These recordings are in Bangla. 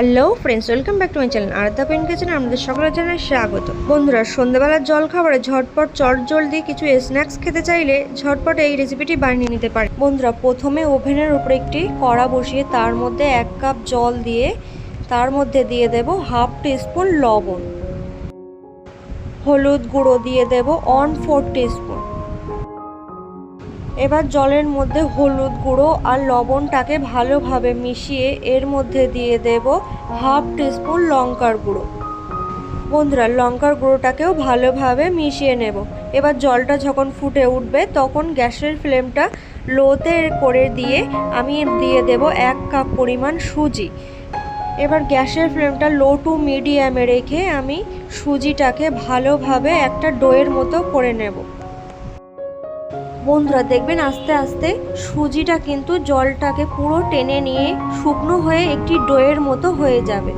Hello friends welcome back to my channel Aradhya pen কিচেনে আমাদের সকলের জানাই স্বাগত। বন্ধুরা, সন্ধ্যাবেলার জল খাবারে ঝটপট চট জলদি কিছু স্ন্যাক্স খেতে চাইলে ঝটপট এই রেসিপিটি বানিয়ে নিতে পারে বন্ধুরা, প্রথমে ওভেনের উপরে একটি কড়া বসিয়ে তার মধ্যে এক কাপ জল দিয়ে তার মধ্যে দিয়ে দেব হাফ টিস্পুন লবণ। হলুদ গুঁড়ো দিয়ে দেব অন ফোর টিস্পুন। এবার জলের মধ্যে হলুদ গুঁড়ো আর লবণটাকে ভালোভাবে মিশিয়ে এর মধ্যে দিয়ে দেব হাফ টিস্পুন লঙ্কার গুঁড়ো। বন্ধুরা, লঙ্কার গুঁড়োটাকেও ভালোভাবে মিশিয়ে নেব। এবার জলটা যখন ফুটে উঠবে, তখন গ্যাসের ফ্লেমটা লোতে করে দিয়ে আমি দিয়ে দেব এক কাপ পরিমাণ সুজি। এবার গ্যাসের ফ্লেমটা লো টু মিডিয়ামে রেখে আমি সুজিটাকে ভালোভাবে একটা ডোয়ের মতো করে নেব। বন্ধুরা, দেখবেন আস্তে আস্তে সুজিটা কিন্তু জলটাকে পুরো টেনে নিয়ে শুকনো হয়ে একটি ডোয়ের মতো হয়ে যাবে।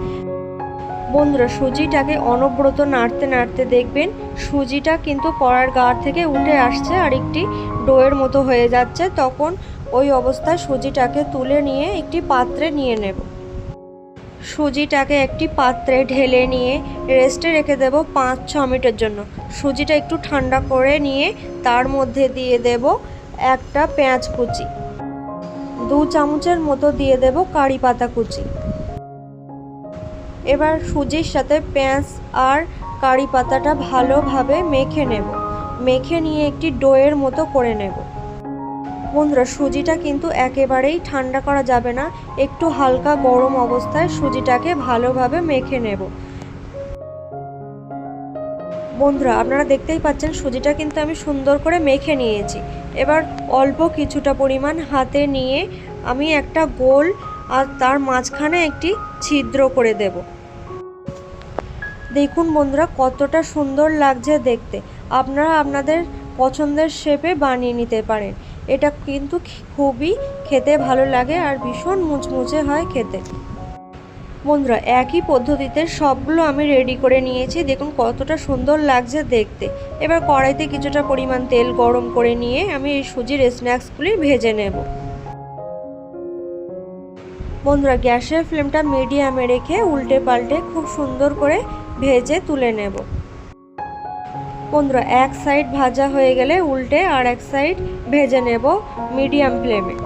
বন্ধুরা, সুজিটাকে অনব্রত নাড়তে নাড়তে দেখবেন সুজিটা কিন্তু কড়ার গাঢ় থেকে উঠে আসছে আর একটি ডোয়ের মতো হয়ে যাচ্ছে। তখন ওই অবস্থায় সুজিটাকে তুলে নিয়ে একটি পাত্রে নিয়ে নেব। সুজিটাকে একটি পাত্রে ঢেলে নিয়ে রেস্টে রেখে দেব পাঁচ, ছ মিনিটের জন্য। সুজিটা একটু ঠান্ডা করে নিয়ে তার মধ্যে দিয়ে দেব একটা পেঁয়াজ কুচি। দু চামচের মতো দিয়ে দেব কারি পাতা কুচি। এবার সুজির সাথে পেঁয়াজ আর কারি পাতাটা ভালোভাবে মেখে নেব। মেখে নিয়ে একটি ডোয়ের মতো করে নেব। বন্ধুরা, সুজিটা কিন্তু একেবারেই ঠান্ডা করা যাবে না। একটু হালকা গরম অবস্থায় সুজিটাকে ভালোভাবে মেখে নেব। বন্ধুরা, আপনারা দেখতেই পাচ্ছেন সুজিটা কিন্তু আমি সুন্দর করে মেখে নিয়েছি। এবার অল্প কিছুটা পরিমাণ হাতে নিয়ে আমি একটা গোল আর তার মাঝখানে একটি ছিদ্র করে দেব। দেখুন বন্ধুরা, কতটা সুন্দর লাগছে দেখতে। আপনারা আপনাদের পছন্দের শেপে বানিয়ে নিতে পারেন। এটা কিন্তু খুবই খেতে ভালো লাগে আর ভীষণ মুচমুচে হয় খেতে। বন্ধুরা, একই পদ্ধতিতে সবগুলো আমি রেডি করে নিয়েছি। দেখুন কতটা সুন্দর লাগছে দেখতে। এবার কড়াইতে কিছুটা পরিমাণ তেল গরম করে নিয়ে আমি এই সুজির স্ন্যাক্সগুলি ভেজে নেব। বন্ধুরা, গ্যাসের ফ্লেমটা মিডিয়ামে রেখে উল্টে পাল্টে খুব সুন্দর করে ভেজে তুলে নেব। বন্ধুরা এক সাইড ভাজা হয়ে গেলে উল্টে আর এক সাইড ভেজে নেব মিডিয়াম ফ্লেমে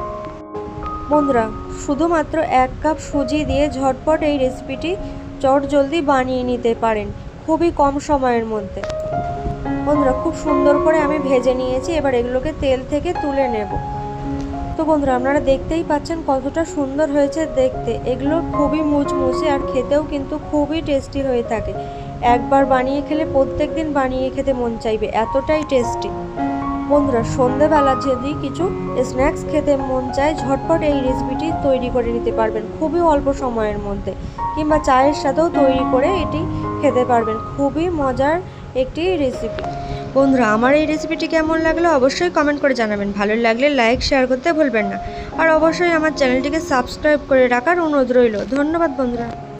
বন্ধুরা, শুধুমাত্র এক কাপ সুজি দিয়ে ঝটপট এই রেসিপিটি চট জলদি বানিয়ে নিতে পারেন খুবই কম সময়ের মধ্যে। বন্ধুরা, খুব সুন্দর করে আমি ভেজে নিয়েছি, এবার এগুলোকে তেল থেকে তুলে নেব। তো বন্ধুরা, আপনারা দেখতেই পাচ্ছেন কতটা সুন্দর হয়েছে দেখতে। এগুলো খুবই মুচমুচে আর খেতেও কিন্তু খুবই টেস্টি হয়ে থাকে। একবার বানিয়ে খেলে প্রত্যেক দিন বানিয়ে খেতে মন চাইবে, এতটাই টেস্টি বন্ধুরা সন্ধেবেলা যদি কিছু স্ন্যাক্স খেতে মন চায়, ঝটপট এই রেসিপিটি তৈরি করে নিতে পারবেন, খুবই অল্প সময়ের মধ্যে। কিংবা চায়ের সাথেও তৈরি করে এটি খেতে পারবেন, খুবই মজার একটি রেসিপি বন্ধুরা, আমার এই রেসিপিটি কেমন লাগল অবশ্যই কমেন্ট করে জানাবেন। ভালো লাগলে লাইক শেয়ার করতে ভুলবেন না। আর অবশ্যই আমার চ্যানেলটিকে সাবস্ক্রাইব করে রাখার অনুরোধ রইল। ধন্যবাদ, বন্ধুরা।